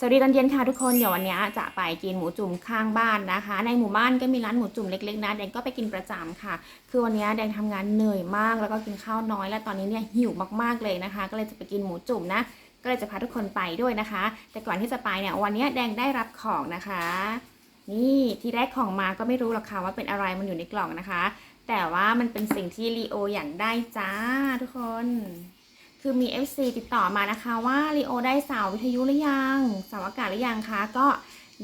สวัสดีตอนเย็นค่ะทุกคนเดี๋ยววันนี้จะไปกินหมูจุ่มข้างบ้านนะคะ ในหมู่บ้านก็มีร้านหมูจุ่มเล็กๆนะแดงก็ไปกินประจำค่ะ คือวันนี้แดงทำงานเหนื่อยมากแล้วก็กินข้าวน้อย และตอนนี้เนี่ยหิวมากๆเลยนะคะ ก็เลยจะไปกินหมูจุ่มนะ ก็เลยจะพาทุกคนไปด้วยนะคะ แต่ก่อนที่จะไปเนี่ยวันนี้แดงได้รับของนะคะ นี่ที่แรกของมาก็ไม่รู้หรอกค่ะว่าเป็นอะไรมันอยู่ในกล่องนะคะ แต่ว่ามันเป็นสิ่งที่ลีโออยากได้จ้าทุกคน คือมี FC ติดต่อมานะคะว่าลีโอได้เสาวิทยุหรือยังเสาอากาศหรือยังคะก็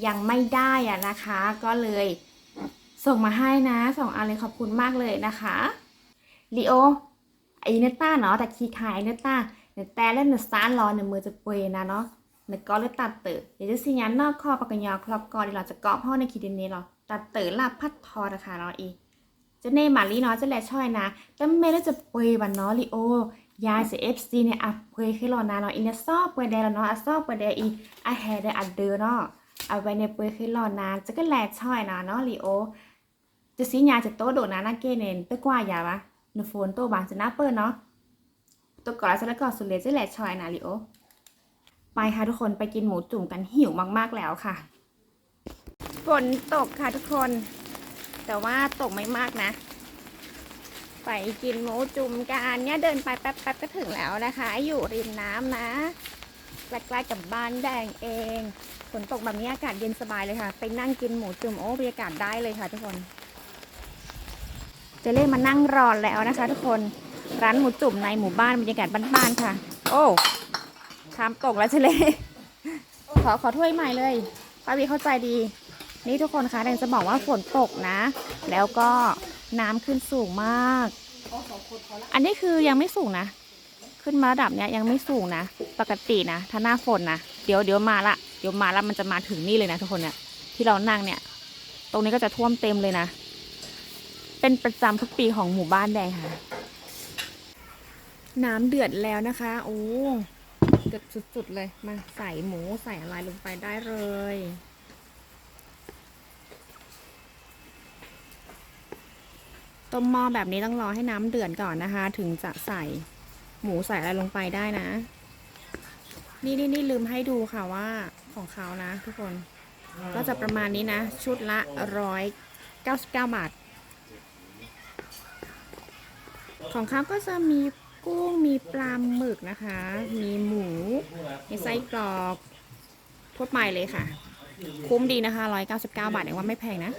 ยังไม่ได้อะนะคะ ก็เลยส่งมาให้นะสองอันเลยขอบคุณมากเลยนะคะลีโอไอเนต้าเนาะแต่คีย์ขายเนต้าเนแต่เล่นเนซ่ารอเนมือจะเปยนะเนาะเนก็เลยตัดเต๋อเดี๋ยวจะสิยันนอกคอปากกยอครอบกอดี๋ยวเราจะเกาะพ่อในคีดินนี้หรอตัดเต๋อลาพัดทอนะคะเนาะอีจะเน่มาลีเนาะจะแลช่อยนะแต่เมแล้จะเปยบันเนาะลีโอ ยายเสียเอฟซีเนี่ยอะเผยขึ้นรอนาเนาะอินเนซอบเปยเดแล้วเนาะอะซอบเปยเดอีอะแฮเดอัดเดอเนาะเอาไว้ในเปยขึ้นรอนานจะก็แลช่อยนะเนาะลีโอจะสียาจะโตโดนานาเกเนนตะกว่าอย่าวะนโฟนโตบางจะน่าเปิดเนาะตัวก่อนแล้วก็สุดเลยจะแลช่อยนะลีโอไปค่ะทุกคนไปกินหมูจุ่มกันหิวมากๆแล้วค่ะฝนตกค่ะทุกคน แต่ว่าตกไม่มากนะ ไปกินหมูจุ่มกันเนี่ยเดินไปแป๊บๆก็ถึงแล้วนะคะ อยู่ริมน้ำนะใกล้ๆกับบ้านแดงเองฝนตกแบบนี้อากาศเย็นสบายเลยค่ะ ไปนั่งกินหมูจุ่มโอ้บรรยากาศได้เลยค่ะทุกคน เจะเล่มานั่งรอแล้วนะคะ ทุกคนร้านหมูจุ่มในหมู่บ้านบรรยากาศบ้านๆค่ะ โอ้ทำตกแล้วเจเล่ขอขอถ้วยใหม่เลยป้าวีเข้าใจดี นี่ทุกคนคะแดงจะบอกว่าฝนตกนะ แล้วก็ น้ำขึ้นสูงมาก อันนี้คือยังไม่สูงนะ ขึ้นมาระดับเนี้ยยังไม่สูงนะ ปกตินะ ถ้าหน้าฝนนะ เดี๋ยวเดี๋ยวมาละ เดี๋ยวมาละมันจะมาถึงนี่เลยนะทุกคนเนี่ย ที่เรานั่งเนี่ย ตรงนี้ก็จะท่วมเต็มเลยนะ เป็นประจำทุกปีของหมู่บ้านแดงค่ะ น้ำเดือดแล้วนะคะ โอ้ เดือดสุดๆเลย มาใส่หมูใส่อะไรลงไปได้เลย ต้มหม้อแบบนี้ต้องรอให้น้ำเดือดก่อนนะคะ ถึงจะใส่หมูใส่อะไรลงไปได้นะ นี่นี่นี่ลืมให้ดูค่ะว่าของเขานะ ทุกคนก็จะประมาณนี้นะ ชุดละร้อยเก้าสิบเก้าบาท ของเขาก็จะมีกุ้งมีปลาหมึกนะคะ มีหมู มีไส้กรอกทั่วไปเลยค่ะ คุ้มดีนะคะร้อยเก้าสิบเก้าบาทเองว่าไม่แพงนะ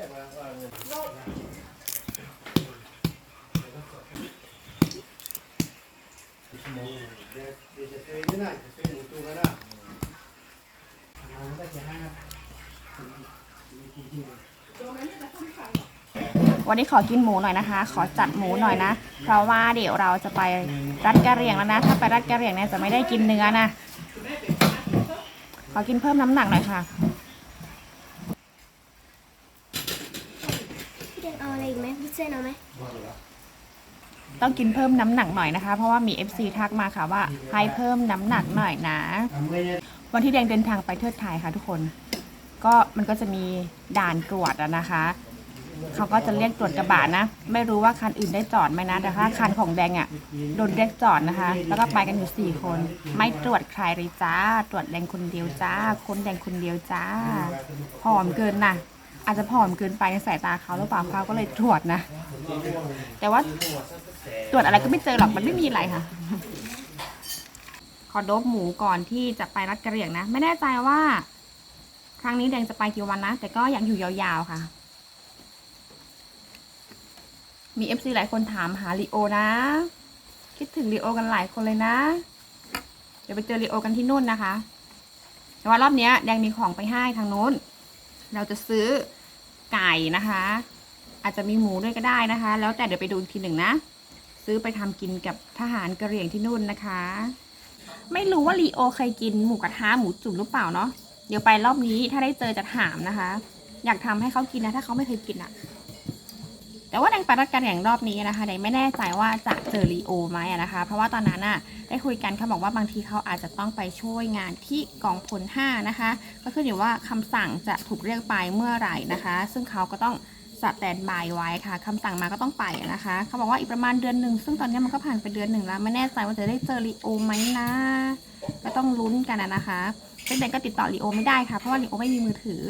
วันนี้ขอกินหมูหน่อยนะคะ ขอจัดหมูหน่อยนะ เพราะว่าเดี๋ยวเราจะไปรัดกระเรียงแล้วนะ ถ้าไปรัดกระเรียงเนี่ยจะไม่ได้กินเนื้อนะ ขอกินเพิ่มน้ำหนักหน่อยค่ะ พี่เดนเอาอะไรอีกไหมพี่เซนเอาไหม ต้องกินเพิ่มน้ำหนักหน่อยนะคะ เพราะว่ามี FC ทักมาค่ะว่าให้เพิ่มน้ำหนักหน่อยนะ วันที่แดงเดินทางไปเทิดไทยค่ะทุกคน ก็มันก็จะมีด่านตรวจอะนะคะ เขาก็จะเรียกตรวจกระบะนะ ไม่รู้ว่าคันอื่นได้จอดไหมนะ แต่ถ้าคันของแดงอะโดนเรียกจอดนะคะ แล้วก็ไปกันอยู่สี่คน ไม่ตรวจใครเลยจ้า ตรวจแดงคนเดียวจ้า คนแดงคนเดียวจ้า ผอมเกินนะอาจจะผอมเกินไปในสายตาเขาหรือเปล่าเขาก็เลยตรวจนะ แต่ว่า ตรวจอะไรก็ไม่เจอหรอกมันไม่มีอะไรค่ะ ขอดบหมูก่อนที่จะไปรัดกระเหรี่ยงนะ ไม่แน่ใจว่า ครั้งนี้แดงจะไปกี่วันนะ แต่ก็อยากอยู่ยาวๆค่ะ มีเอฟซีหลายคนถามหาลีโอนะ คิดถึงลีโอกันหลายคนเลยนะ เดี๋ยวไปเจอลีโอกันที่นู่นนะคะ แต่ว่ารอบนี้แดงมีของไปให้ทางนู้น เราจะซื้อไก่นะคะ อาจจะมีหมูด้วยก็ได้นะคะ แล้วแต่เดี๋ยวไปดูอีกทีหนึ่งนะ ซื้อไปทำกินกับทหารกระเหรี่ยงที่นู่นนะคะ ไม่รู้ว่าลีโอเคยกินหมูกระทะหมูจุ่มหรือเปล่าเนาะเดี๋ยวไปรอบนี้ถ้าได้เจอจะถามนะคะ อยากทำให้เขากินนะถ้าเขาไม่เคยกินอะแต่ว่าแดงไปรัดกันอย่างรอบนี้นะคะแดงไม่แน่ใจว่าจะเจอลีโอไหมนะคะ เพราะว่าตอนนั้นอะได้คุยกันเขาบอกว่าบางทีเขาอาจจะต้องไปช่วยงานที่กองพล5นะคะ ก็ขึ้นอยู่ว่าคำสั่งจะถูกเรียกไปเมื่อไหร่นะคะ ซึ่งเขาก็ต้อง สแตนบายไว้ค่ะคำสั่งมาก็ต้องไปนะคะเขาบอกว่าอีกประมาณเดือนหนึ่งซึ่งตอนนี้มันก็ผ่านไปเดือนหนึ่งแล้วไม่แน่ใจว่าจะได้เจอลีโอไหมนะก็ต้องลุ้นกันนะนะคะซึ่งเดนก็ติดต่อลีโอไม่ได้ค่ะเพราะว่าลีโอไม่มีมือถือ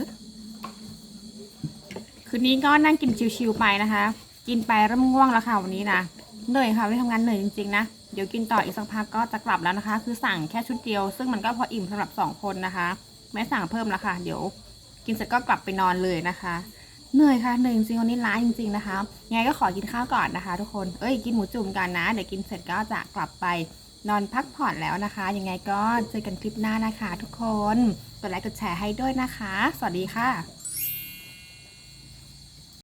คืนนี้ก็นั่งกินชิวๆไปนะคะ กินไปเริ่มง่วงแล้วค่ะวันนี้นะเหนื่อยค่ะวันนี้ทำงานเหนื่อยจริงๆนะเดี๋ยวกินต่ออีกสักพักก็จะกลับแล้วนะคะ คือสั่งแค่ชุดเดียว ซึ่งมันก็พออิ่มสำหรับสองคนนะคะ ไม่สั่งเพิ่มแล้วค่ะ เดี๋ยว กินเสร็จก็กลับไปนอนเลยนะคะ เหนื่อยค่ะเหนื่อยจริงๆวันนี้ล้าจริง ๆนะคะยังไงก็ขอกินข้าวก่อนนะคะ ทุกคนเอ้ยกินหมูจุ่มกันนะ เดี๋ยวกินเสร็จก็จะกลับไปนอนพักผ่อนแล้วนะคะ ยังไงก็เจอกันคลิปหน้านะคะ ทุกคน กดไลค์กดแชร์ให้ด้วยนะคะ สวัสดีค่ะ